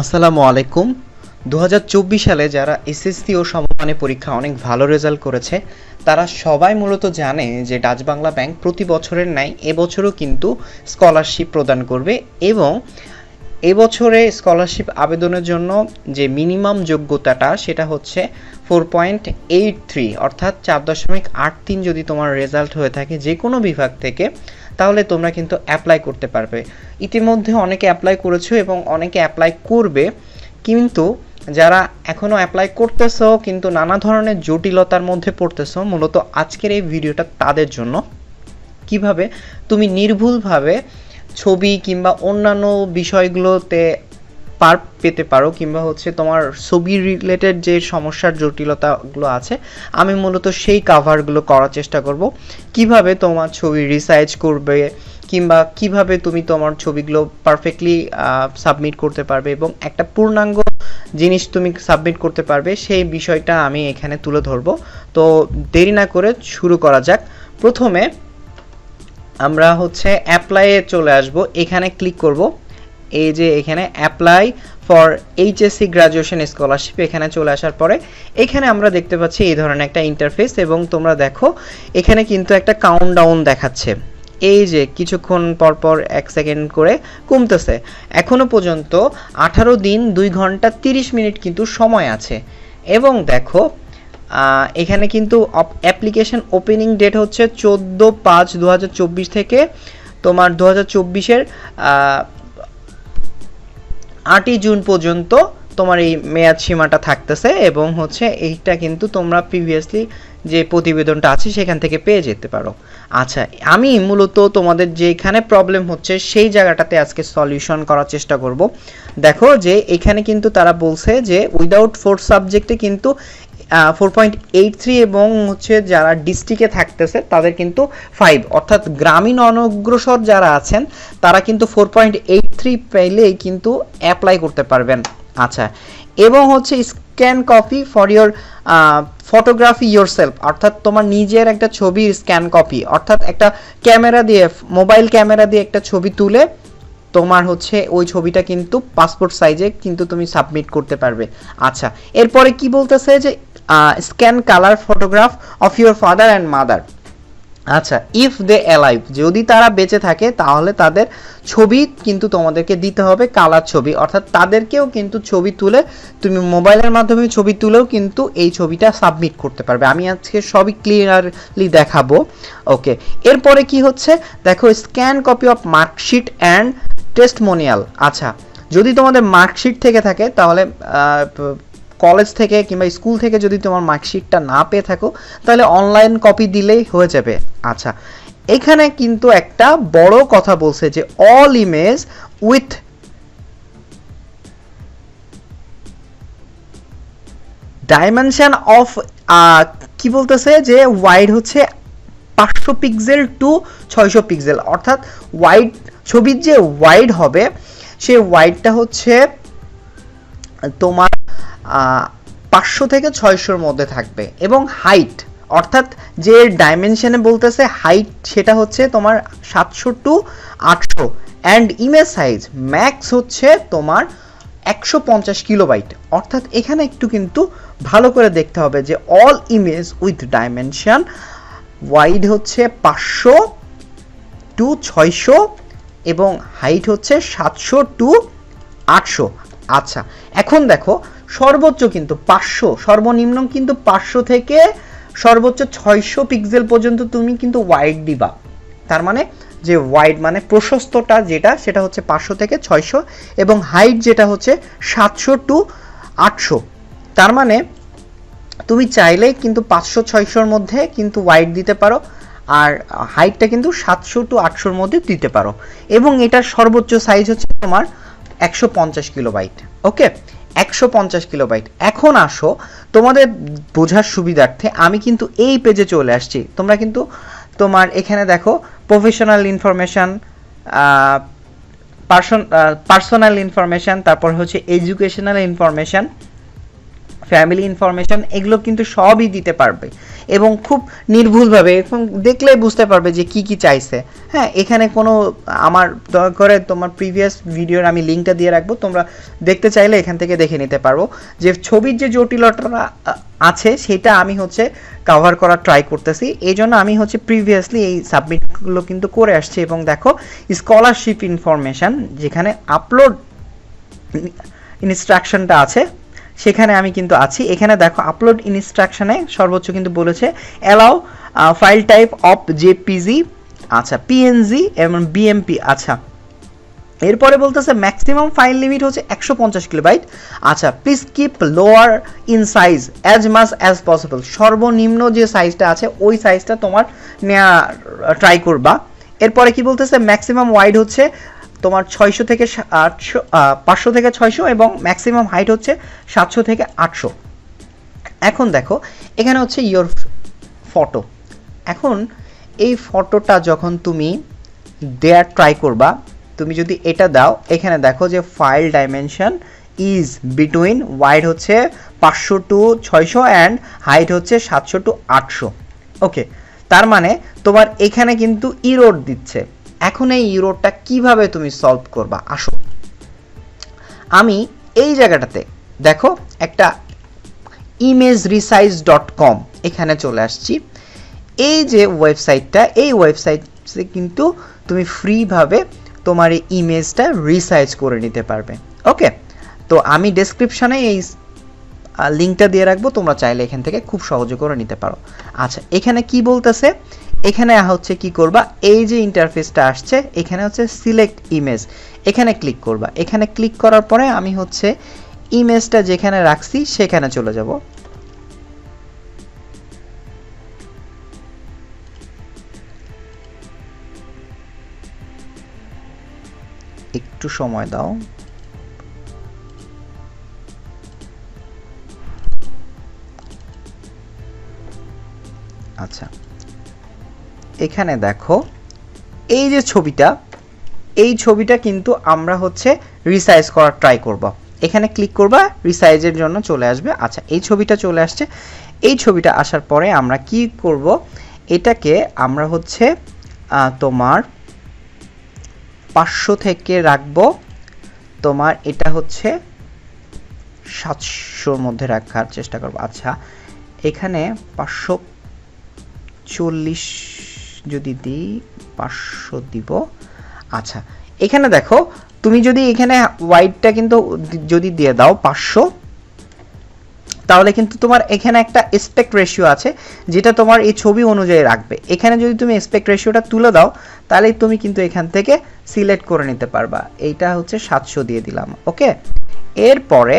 আসসালামু আলাইকুম। দু হাজার চব্বিশ সালে যারা এসএসসি ও সমমানের পরীক্ষা অনেক ভালো রেজাল্ট করেছে, তারা সবাই মূলত জানে যে ডাচ বাংলা ব্যাংক প্রতি বছরের ন্যায় এবছরও কিন্তু স্কলারশিপ প্রদান করবে এবং এবছরে স্কলারশিপ আবেদনের জন্য যে মিনিমাম যোগ্যতাটা সেটা হচ্ছে ফোর পয়েন্ট এইট থ্রি অর্থাৎ চার দশমিক আট তিন যদি তোমার রেজাল্ট হয়ে থাকে যে কোনো বিভাগ থেকে তাহলে তোমরা কিন্তু অ্যাপ্লাই করতে পারবে। ইতিমধ্যে অনেকে অ্যাপ্লাই করেছ এবং অনেকে অ্যাপ্লাই করবে, কিন্তু যারা এখনও অ্যাপ্লাই করতেছো, কিন্তু নানা ধরনের জটিলতার মধ্যে পড়তেছো, মূলত আজকের এই ভিডিওটা তাদের জন্য। কীভাবে? তুমি নির্ভুলভাবে ছবি কিংবা অন্যান্য বিষয়গুলোতে পার, পেতে পারো কিংবা হচ্ছে তোমার ছবি রিলেটেড যে সমস্যার জটিলতাগুলো আছে, আমি মূলত সেই কাভারগুলো করার চেষ্টা করব। কীভাবে তোমার ছবি রিসাইজ করবে কিংবা কীভাবে তুমি তোমার ছবিগুলো পারফেক্টলি সাবমিট করতে পারবে এবং একটা পূর্ণাঙ্গ জিনিস তুমি সাবমিট করতে পারবে সেই বিষয়টা আমি এখানে তুলে ধরবো। তো দেরি না করে শুরু করা যাক। প্রথমে আমরা হচ্ছে অ্যাপ্লাইয়ে চলে আসব। এখানে ক্লিক করব। এই যে এখানে apply for HSC graduation scholarship এখানে চলে আসার পরে এখানে আমরা দেখতে পাচ্ছি এই ধরনের একটা ইন্টারফেস এবং তোমরা দেখো এখানে কিন্তু একটা কাউন্টডাউন দেখাচ্ছে। এই যে কিছুক্ষণ পর পর এক সেকেন্ড করে কমতেছে। এখনও পর্যন্ত আঠারো দিন দুই ঘণ্টা তিরিশ মিনিট কিন্তু সময় আছে। এবং দেখো এখানে কিন্তু অ্যাপ্লিকেশন ওপেনিং ডেট হচ্ছে চোদ্দ পাঁচ দু থেকে তোমার দু হাজার চব্বিশের আটই জুন পর্যন্ত তোমার এই মেয়াদ সীমাটা থাকতেছে এবং হচ্ছে এইটা কিন্তু তোমরা প্রিভিয়াসলি যে প্রতিবেদনটা আছে সেখান থেকে পেয়ে যেতে পারো। আচ্ছা আমি মূলত তোমাদের যেখানে প্রবলেম হচ্ছে সেই জায়গাটাতে আজকে সলিউশন করার চেষ্টা করব। দেখো যে এখানে কিন্তু তারা বলছে যে উইদাউট ফোর সাবজেক্টে কিন্তু ফোর পয়েন্ট এইট থ্রি এবং হচ্ছে যারা ডিস্ট্রিক্টে থাকতেছে, তাদের কিন্তু ফাইভ অর্থাৎ গ্রামীণ অনগ্রসর যারা আছেন, তারা কিন্তু ফোর পয়েন্ট এইট থ্রি পেলেই কিন্তু অ্যাপ্লাই করতে পারবেন। আচ্ছা এবং হচ্ছে scan copy for your photography your self অর্থাৎ তোমার নিজের একটা ছবির স্ক্যান কপি অর্থাৎ একটা ক্যামেরা দিয়ে মোবাইল ক্যামেরা দিয়ে একটা ছবি তুলে তোমার হচ্ছে ওই ছবিটা কিন্তু পাসপোর্ট সাইজে কিন্তু তুমি সাবমিট করতে পারবে। আচ্ছা এরপরে কি বলতেছে যে scan colour photograph of your father and mother আচ্ছা ইফ দে অ্যালাইভ যদি তারা বেঁচে থাকে, তাহলে তাদের ছবি কিন্তু তোমাদেরকে দিতে হবে কালার ছবি। অর্থাৎ তাদেরকেও কিন্তু ছবি তুলে, তুমি মোবাইলের মাধ্যমে ছবি তুলেও কিন্তু এই ছবিটা সাবমিট করতে পারবে। আমি আজকে সবই ক্লিয়ারলি দেখাবো। ওকে, এরপরে কি হচ্ছে? দেখো scan copy of marksheet and testimonial আচ্ছা যদি তোমাদের মার্কশিট থেকে থাকে, তাহলে কলেজ থেকে কিংবা স্কুল থেকে যদি তোমার মার্কশিটটা না পেয়ে থাকো, তাহলে অনলাইন কপি দিলেই হয়ে যাবে। আচ্ছা এখানে কিন্তু একটা বড় কথা বলছে যে all image with dimension of কি বলতেছে যে ওয়াইড হচ্ছে পাঁচশো পিক্সেল টু ছয়শো পিক্সেল অর্থাৎ ওয়াইড ছবির যে ওয়াইড হবে সেই ওয়াইডটা হচ্ছে তোমার পাঁচশো থেকে ছয়শোর মধ্যে থাকবে। এবং হাইট অর্থাৎ যে ডাইমেনশনে বলতেছে হাইট সেটা হচ্ছে তোমার সাতশো টু আটশো। অ্যান্ড ইমেজ সাইজ ম্যাক্স হচ্ছে তোমার একশো পঞ্চাশ কিলোবাইট অর্থাৎ এখানে একটু কিন্তু ভালো করে দেখতে হবে যে all image with dimension wide হচ্ছে পাঁচশো টু ছয়শো এবং হাইট হচ্ছে সাতশো টু আটশো। আচ্ছা এখন দেখো সর্বোচ্চ কিন্তু পাঁচশো, সর্বনিম্ন কিন্তু পাঁচশো থেকে সর্বোচ্চ ছয়শো পিক্সেল পর্যন্ত তুমি কিন্তু ওয়াইড দিবা। তার মানে যে ওয়াইড মানে প্রশস্তটা যেটা, সেটা হচ্ছে পাঁচশো থেকে ছয়শো এবং হাইট যেটা হচ্ছে সাতশো টু আটশো। তার মানে তুমি চাইলে কিন্তু পাঁচশো, ছয়শোর মধ্যে কিন্তু ওয়াইড দিতে পারো আর হাইটটা কিন্তু সাতশো টু আটশোর মধ্যে দিতে পারো। এবং এটার সর্বোচ্চ সাইজ হচ্ছে তোমার একশো পঞ্চাশ কিলো কিলোবাইট ওকে একশো পঞ্চাশ কিলোবাইট। এখন আসো, তোমাদের বোঝার সুবিধার্থে আমি কিন্তু এই পেজে চলে আসছি। তোমরা কিন্তু তোমার এখানে দেখো professional information person personal information তারপর হচ্ছে এডুকেশনাল ইনফরমেশান ফ্যামিলি ইনফরমেশন এগুলো কিন্তু সবই দিতে পারবে। এবং খুব নির্ভুলভাবে এবং দেখলেই বুঝতে পারবে যে কি কি চাইছে। হ্যাঁ এখানে কোনো, আমার দয়া করে তোমার প্রিভিয়াস ভিডিওর আমি লিঙ্কটা দিয়ে রাখব, তোমরা দেখতে চাইলে এখান থেকে দেখে নিতে পারব যে ছবির যে জটিলতা আছে, সেটা আমি হচ্ছে কভার করার ট্রাই করতেছি। এই জন্য আমি হচ্ছে প্রিভিয়াসলি এই সাবমিটগুলো কিন্তু করে আসছি। এবং দেখো স্কলারশিপ ইনফরমেশন যেখানে আপলোড ইনস্ট্রাকশনটা আছে সেখানে আমি কিন্তু আছি। এখানে দেখো আপলোড ইনস্ট্রাকশনে সর্বোচ্চ কিন্তু বলেছে allow file type of JPG আচ্ছা পিএনজি এবং বিএমপি আচ্ছা। এরপরে বলতেছে ম্যাক্সিমাম ফাইল লিমিট হচ্ছে একশো পঞ্চাশ কিলোবাইট আচ্ছা please keep lower in size as much as possible সর্বনিম্ন যে সাইজটা আছে, ওই সাইজটা তোমার নেওয়া ট্রাই করবা। এরপরে কি বলতেছে ম্যাক্সিমাম ওয়াইড হচ্ছে তোমার ছয়শো থেকে আটশো পাঁচশো থেকে ছয়শো এবং ম্যাক্সিমাম হাইট হচ্ছে সাতশো থেকে আটশো। এখন দেখো, এখানে হচ্ছে ইয়োর ফটো এখন এই ফটোটা যখন তুমি দেয়ার ট্রাই করবা, তুমি যদি এটা দাও, এখানে দেখো যে file dimension is between wide হচ্ছে পাঁচশো টু ছয়শো অ্যান্ড হাইট হচ্ছে সাতশো টু আটশো। ওকে তার মানে তোমার এখানে কিন্তু ইরোড দিচ্ছে। এখন এই ইউরোটা কীভাবে তুমি সলভ করবা? আসো। আমি এই জায়গাটাতে, দেখো, একটা ইমেজ রিসাইজ ডট কম এখানে চলে আসছি। এই যে ওয়েবসাইটটা এই ওয়েবসাইটে কিন্তু তুমি ফ্রিভাবে তোমার এই ইমেজটা রিসাইজ করে নিতে পারবে। ওকে তো আমি ডেসক্রিপশনে এই লিঙ্কটা দিয়ে রাখব, তোমরা চাইলে এখান থেকে খুব সহজে করে নিতে পারো। আচ্ছা এখানে কি বলতেছে? এখানে হচ্ছে কি করবা? এই যে ইন্টারফেসটা আসছে, এখানে হচ্ছে সিলেক্ট ইমেজ এখানে ক্লিক করবা। এখানে ক্লিক করার পরে আমি হচ্ছে ইমেজটা যেখানে রাখছি, সেখানে চলে যাব। একটু সময় দাও। আচ্ছা। এখানে দেখো, এই যে ছবিটা, এই ছবিটা কিন্তু আমরা হচ্ছে রিসাইজ করার ট্রাই করব। এখানে ক্লিক করবা রিসাইজের জন্য চলে আসবে। আচ্ছা এই ছবিটা চলে আসছে। এই ছবিটা আসার পরে আমরা কি করব? এটাকে আমরা হচ্ছে তোমার পাঁচশো থেকে রাখব। তোমার এটা হচ্ছে সাতশোর মধ্যে রাখার চেষ্টা করব। আচ্ছা এখানে পাঁচশো চল্লিশ যদি দিই পাঁচশো দিব। আচ্ছা এখানে দেখো, তুমি যদি এখানে ওয়াইডটা কিন্তু যদি দিয়ে দাও পাঁচশো, তাহলে কিন্তু তোমার এখানে একটা এসপেক্ট রেশিও আছে, যেটা তোমার এই ছবি অনুযায়ী রাখবে। এখানে যদি তুমি এসপেক্ট রেশিওটা তুলে দাও, তাহলে তুমি কিন্তু এখান থেকে সিলেক্ট করে নিতে পারবা। এইটা হচ্ছে সাতশো দিয়ে দিলাম ওকে এরপরে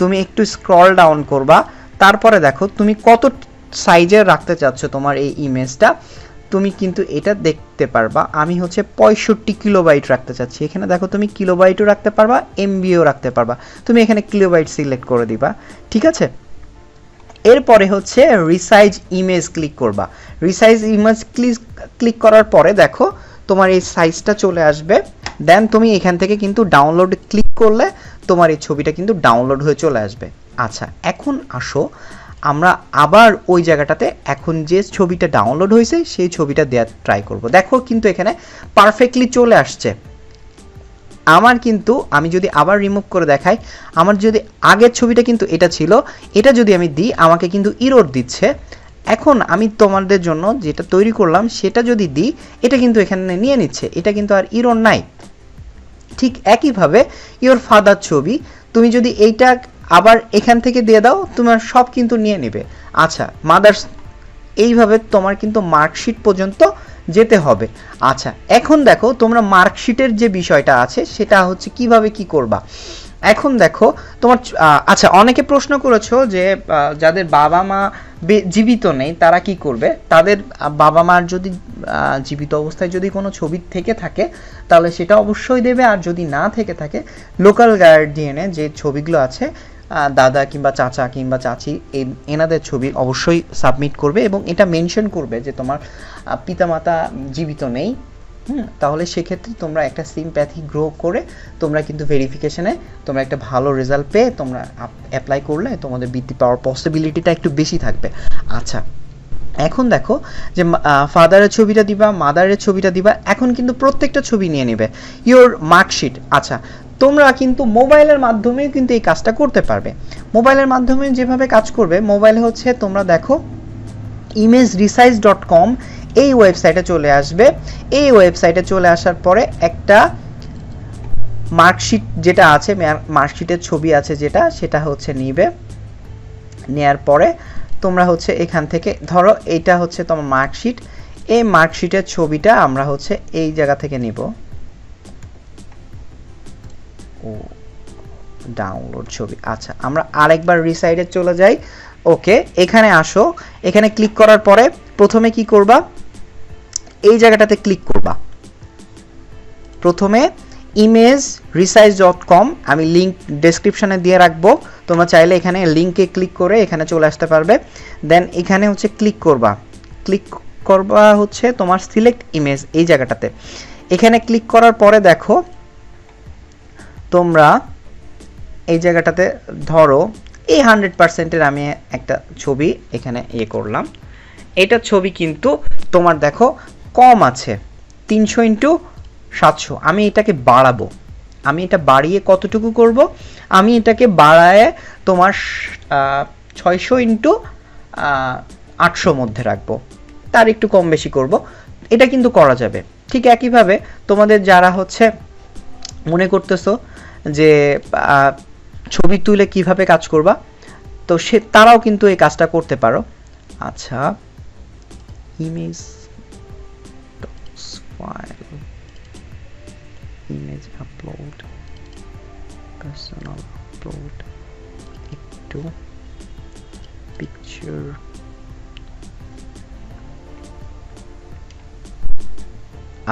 তুমি একটু স্ক্রল ডাউন করবা। তারপরে দেখো, তুমি কত সাইজের রাখতে চাচ্ছ তোমার এই ইমেজটা তুমি কিন্তু এটা দেখতে পারবা। আমি হচ্ছে পঁয়ষট্টি কিলোবাইট রাখতে চাচ্ছি। এখানে দেখো তুমি কিলোবাইটও রাখতে পারবা, এমবিও রাখতে পারবা। তুমি এখানে কিলোবাইট সিলেক্ট করে দিবা, ঠিক আছে? এরপরে হচ্ছে রিসাইজ ইমেজ ক্লিক করবা। রিসাইজ ইমেজ ক্লিক ক্লিক করার পরে দেখো তোমার এই সাইজটা চলে আসবে। দেন তুমি এখান থেকে কিন্তু ডাউনলোড ক্লিক করলে তোমার এই ছবিটা কিন্তু ডাউনলোড হয়ে চলে আসবে। আচ্ছা এখন আসো আমরা আবার ওই জায়গাটাতে এখন যে ছবিটা ডাউনলোড হয়েছে, সেই ছবিটা দেওয়ার ট্রাই করব। দেখো কিন্তু এখানে পারফেক্টলি চলে আসছে। আমার কিন্তু, আমি যদি আবার রিমুভ করে দেখাই, আমার যদি আগের ছবিটা কিন্তু এটা ছিল, এটা যদি আমি দিই, আমাকে কিন্তু ইরোড দিচ্ছে। এখন আমি তোমাদের জন্য যেটা তৈরি করলাম, সেটা যদি দিই, এটা কিন্তু এখানে নিয়ে নিচ্ছে। এটা কিন্তু আর ইরোড নাই। ঠিক একইভাবে ইওর ফাদার ছবি, তুমি যদি এইটা আবার এখান থেকে দিয়ে দাও, তোমার সব কিন্তু নিয়ে নেবে। আচ্ছা মাদার্স এইভাবে তোমার কিন্তু মার্কশিট পর্যন্ত যেতে হবে। আচ্ছা এখন দেখো, তোমরা মার্কশিটের যে বিষয়টা আছে, সেটা হচ্ছে কীভাবে কি করবা? এখন দেখো, তোমার আচ্ছা অনেকে প্রশ্ন করেছ যে যাদের বাবা মা জীবিত নেই, তারা কি করবে? তাদের বাবা মার যদি জীবিত অবস্থায় যদি কোনো ছবি থেকে থাকে, তাহলে সেটা অবশ্যই দেবে। আর যদি না থেকে থাকে লোকাল গার্ডিয়ানে যে ছবিগুলো আছে দাদা কিংবা চাচা কিংবা চাচি এনাদের ছবি অবশ্যই সাবমিট করবে এবং এটা মেনশন করবে যে তোমার পিতামাতা জীবিত নেই, হুম, তাহলে সেক্ষেত্রে তোমরা একটা সিম্প্যাথি গ্রো করে তোমরা কিন্তু ভেরিফিকেশনে তোমরা একটা ভালো রেজাল্ট পেয়ে তোমরা অ্যাপ্লাই করলে তোমাদের বৃত্তি পাওয়ার পসিবিলিটিটা একটু বেশি থাকবে। আচ্ছা এখন দেখো যে ফাদারের ছবিটা দিবা মাদারের ছবিটা দিবা, এখন কিন্তু প্রত্যেকটা ছবি নিয়ে নেবে। ইওর মার্কশিট আচ্ছা তোমরা কিন্তু মোবাইলের মাধ্যমেও কিন্তু এই কাজটা করতে পারবে। মোবাইলের মাধ্যমে যেভাবে কাজ করবে, মোবাইলে হচ্ছে তোমরা দেখো ইমেজ রিসাইজ ডট কম এই ওয়েবসাইটে চলে আসবে। এই ওয়েবসাইটে চলে আসার পরে একটা মার্কশিট যেটা আছে মার্কশিটের ছবি আছে যেটা, সেটা হচ্ছে নিবে। নেয়ার পরে তোমরা হচ্ছে এখান থেকে, ধরো এইটা হচ্ছে তোমার মার্কশিট এই মার্কশিটের ছবিটা আমরা হচ্ছে এই জায়গা থেকে নিব। ও ডাউনলোড ছবি। আচ্ছা আমরা আরেকবার রিসাইডে চলে যাই। ওকে এখানে আসো। এখানে ক্লিক করার পরে প্রথমে কি করবা? এই জায়গাটাতে ক্লিক করবা। প্রথমে ইমেজ রিসাইজ ডট কম আমি লিঙ্ক ডেসক্রিপশানে দিয়ে রাখব। তোমরা চাইলে এখানে লিঙ্কে ক্লিক করে এখানে চলে আসতে পারবে। দেন এখানে হচ্ছে ক্লিক করবা। ক্লিক করবা হচ্ছে তোমার সিলেক্ট ইমেজ এই জায়গাটাতে। এখানে ক্লিক করার পরে দেখো তোমরা এই জায়গাটাতে ধরো, এই হান্ড্রেড পার্সেন্টের আমি একটা ছবি এখানে ইয়ে করলাম। এটা ছবি কিন্তু তোমার দেখো কম আছে, তিনশো ইন্টু সাতশো। আমি এটাকে বাড়াবো। আমি এটা বাড়িয়ে কতটুকু করব? আমি এটাকে বাড়ায় তোমার ছয়শো ইন্টু আটশো মধ্যে রাখব। তার একটু কম বেশি করব। এটা কিন্তু করা যাবে। ঠিক একইভাবে তোমাদের যারা হচ্ছে মনে করতেছো যে ছবি তুলে কীভাবে কাজ করবা, তো সে, তারাও কিন্তু এই কাজটা করতে পারো। আচ্ছা image file image upload personal upload একটু পিকচার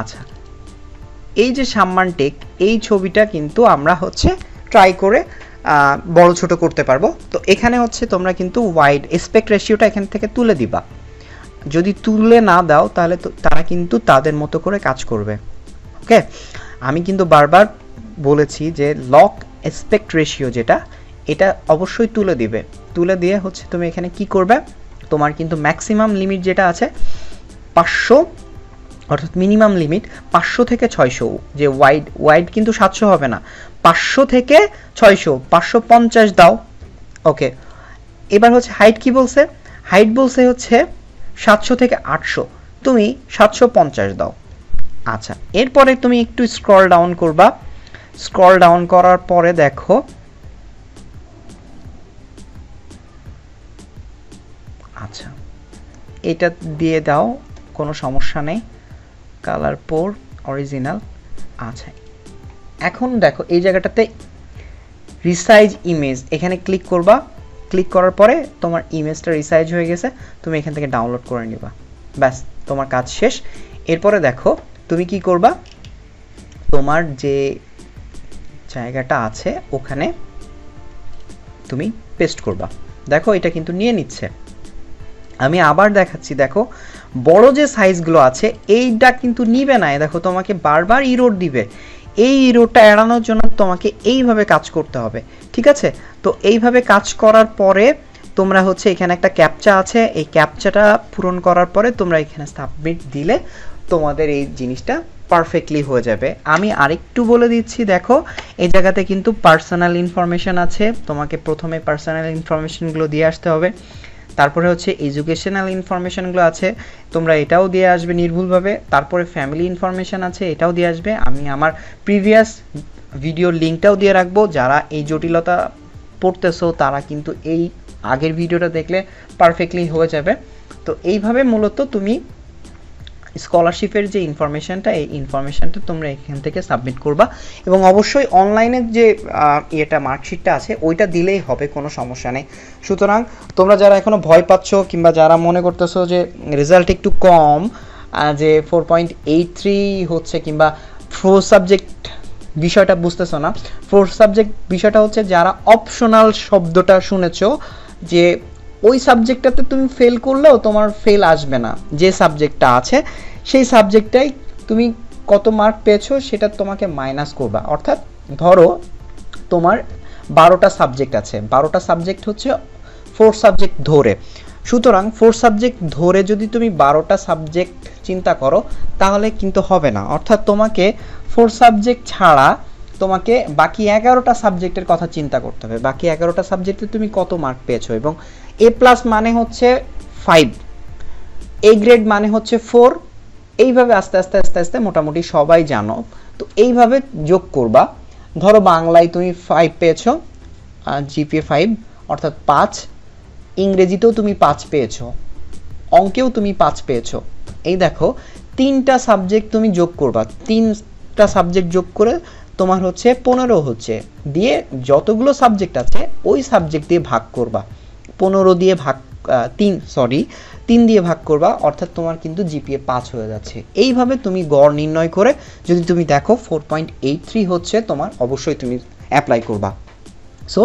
আচ্ছা এই যে সাম্মান টেক এই ছবিটা কিন্তু আমরা হচ্ছে ট্রাই করে বড় ছোট করতে পারব। তো এখানে হচ্ছে তোমরা কিন্তু ওয়াইড এসপেক্ট রেশিওটা এখান থেকে তুলে দিবা। যদি তুলে না দাও তাহলে তো তারা কিন্তু তাদের মতো করে কাজ করবে। ওকে? আমি কিন্তু বারবার বলেছি যে লক এসপেক্ট রেশিও যেটা, এটা অবশ্যই তুলে দিবে। তুলে দিয়ে হচ্ছে তুমি এখানে কি করবে? তোমার কিন্তু ম্যাক্সিমাম লিমিট যেটা আছে, পাঁচশো অর্থাৎ মিনিমাম লিমিট পাঁচশো থেকে ছয়শো। যে ওয়াইড ওয়াইড কিন্তু সাতশো হবে না। পাঁচশো থেকে ছয়শো, পাঁচশো পঞ্চাশ দাও। ওকে এবার হচ্ছে হাইট কি বলছে? হাইট বলছে হচ্ছে সাতশো থেকে আটশো। তুমি সাতশো পঞ্চাশ দাও। আচ্ছা এরপরে তুমি একটু স্ক্রল ডাউন করবা। স্ক্রল ডাউন করার পরে দেখো আচ্ছা এটা দিয়ে দাও, কোনো সমস্যা নেই। কালার পোর অরিজিনাল আছে। এখন দেখো, এই জায়গাটাতে রিসাইজ ইমেজ এখানে ক্লিক করবা। ক্লিক করার পরে তোমার ইমেজটা রিসাইজ হয়ে গেছে, তুমি এখান থেকে ডাউনলোড করে নিবা। ব্যাস, তোমার কাজ শেষ। এরপরে দেখো, তুমি কি করবা? তোমার যে জায়গাটা আছে, ওখানে তুমি পেস্ট করবা। দেখো, এটা কিন্তু নিয়ে নিচ্ছে। আমি আবার দেখাচ্ছি, দেখো বড় যে সাইজগুলো আছে এইটা কিন্তু নিবে না। দেখো, তোমাকে বারবার ইরোড দিবে। এই ইরোডটা এড়ানোর জন্য তোমাকে এইভাবে কাজ করতে হবে, ঠিক আছে? তো এইভাবে কাজ করার পরে তোমরা হচ্ছে এখানে একটা ক্যাপচা আছে। এই ক্যাপচাটা পূরণ করার পরে তোমরা এখানে সাবমিট দিলে তোমাদের এই জিনিসটা পারফেক্টলি হয়ে যাবে। আমি আরেকটু বলে দিচ্ছি, দেখো, এই জায়গাতে কিন্তু পার্সোনাল ইনফরমেশন আছে। তোমাকে প্রথমে পার্সোনাল ইনফরমেশনগুলো দিয়ে আসতে হবে। তারপরে হচ্ছে এডুকেশনাল ইনফরমেশনগুলো আছে, তোমরা এটাও দিয়ে আসবে নির্ভুলভাবে। তারপরে ফ্যামিলি ইনফরমেশান আছে, এটাও দিয়ে আসবে। আমি আমার প্রিভিয়াস ভিডিও লিঙ্কটাও দিয়ে রাখব। যারা এই জটিলতা পড়তেছো, তারা কিন্তু এই আগের ভিডিওটা দেখলে পারফেক্টলি হয়ে যাবে। তো এইভাবে মূলত তুমি স্কলারশিপের যে ইনফরমেশনটা, এই ইনফরমেশনটা তোমরা এখান থেকে সাবমিট করবা। এবং অবশ্যই অনলাইনের যে ইয়েটা, মার্কশিটটা আছে, ওইটা দিলেই হবে, কোনো সমস্যা নেই। সুতরাং তোমরা যারা এখনও ভয় পাচ্ছ, কিংবা যারা মনে করতেছো যে, রেজাল্ট একটু কম যে ফোর পয়েন্ট এইট থ্রি হচ্ছে, কিংবা ফোর সাবজেক্ট বিষয়টা বুঝতেছো না ফোর সাবজেক্ট বিষয়টা হচ্ছে যারা অপশনাল শব্দটা শুনেছো, যে ওই সাবজেক্টটাতে তুমি ফেল করলেও তোমার ফেল আসবে না। যে সাবজেক্টটা আছে, সেই সাবজেক্টটাই তুমি কত মার্ক পেয়েছ সেটা তোমাকে মাইনাস করবা। অর্থাৎ ধরো তোমার বারোটা সাবজেক্ট আছে। বারোটা সাবজেক্ট হচ্ছে ফোর সাবজেক্ট ধরে। সুতরাং ফোর সাবজেক্ট ধরে যদি তুমি বারোটা সাবজেক্ট চিন্তা করো, তাহলে কিন্তু হবে না। অর্থাৎ তোমাকে ফোর সাবজেক্ট ছাড়া তোমাকে বাকি এগারোটা সাবজেক্টের কথা চিন্তা করতে হবে। বাকি এগারোটা সাবজেক্টে তুমি কত মার্ক পেয়েছ এবং এ প্লাস মানে হচ্ছে ফাইভ এ গ্রেড মানে হচ্ছে ফোর এইভাবে আস্তে আস্তে আস্তে আস্তে মোটামুটি সবাই জানো। তো এইভাবে যোগ করবা। ধরো বাংলায় তুমি ফাইভ পেয়েছ জিপিএ ফাইভ অর্থাৎ পাঁচ। ইংরেজিতেও তুমি পাঁচ পেয়েছ। অঙ্কেও তুমি পাঁচ পেয়েছ। এই দেখো, তিনটা সাবজেক্ট তুমি যোগ করবা। তিনটা সাবজেক্ট যোগ করে তোমার হচ্ছে পনেরো হচ্ছে। দিয়ে যতগুলো সাবজেক্ট আছে, ওই সাবজেক্ট দিয়ে ভাগ করবা। পনেরো দিয়ে ভাগ তিন সরি তিন দিয়ে ভাগ করবা, অর্থাৎ তোমার কিন্তু জিপিএ পাঁচ হয়ে যাচ্ছে। এইভাবে তুমি গড় নির্ণয় করে যদি তুমি দেখো ফোর পয়েন্ট এইট থ্রি হচ্ছে তোমার, অবশ্যই তুমি অ্যাপ্লাই করবা। সো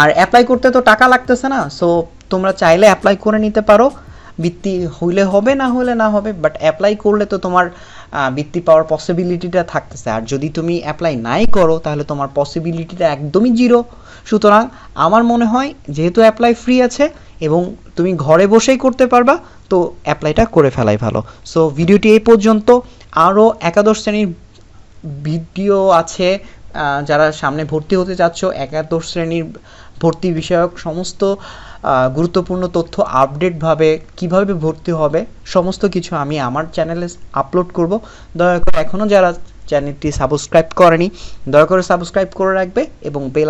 আর অ্যাপ্লাই করতে তো টাকা লাগতেছে না সো তোমরা চাইলে অ্যাপ্লাই করে নিতে পারো। বৃত্তি হইলে হবে, না হলে না হবে বাট অ্যাপ্লাই করলে তো তোমার বৃত্তি পাওয়ার পসিবিলিটিটা থাকতেছে। আর যদি তুমি অ্যাপ্লাই নাই করো, তাহলে তোমার পসিবিলিটিটা একদমই জিরো সুতরাং আমার মনে হয়, যেহেতু অ্যাপ্লাই ফ্রি আছে এবং তুমি ঘরে বসেই করতে পারবা, তো অ্যাপ্লাইটা করে ফেলাই ভালো। সো ভিডিওটি এই পর্যন্ত। আরও একাদশ শ্রেণির ভিডিও আছে যারা সামনে ভর্তি হতে চাচ্ছ, একাদশ শ্রেণির ভর্তি বিষয়ক সমস্ত গুরুত্বপূর্ণ তথ্য আপডেটভাবে কীভাবে ভর্তি হবে, সমস্ত কিছু আমি আমার চ্যানেলে আপলোড করব। দয়া করে এখনও যারা চ্যানেলটি সাবস্ক্রাইব করেনি, দয়া করে সাবস্ক্রাইব করে রাখবে এবং বেল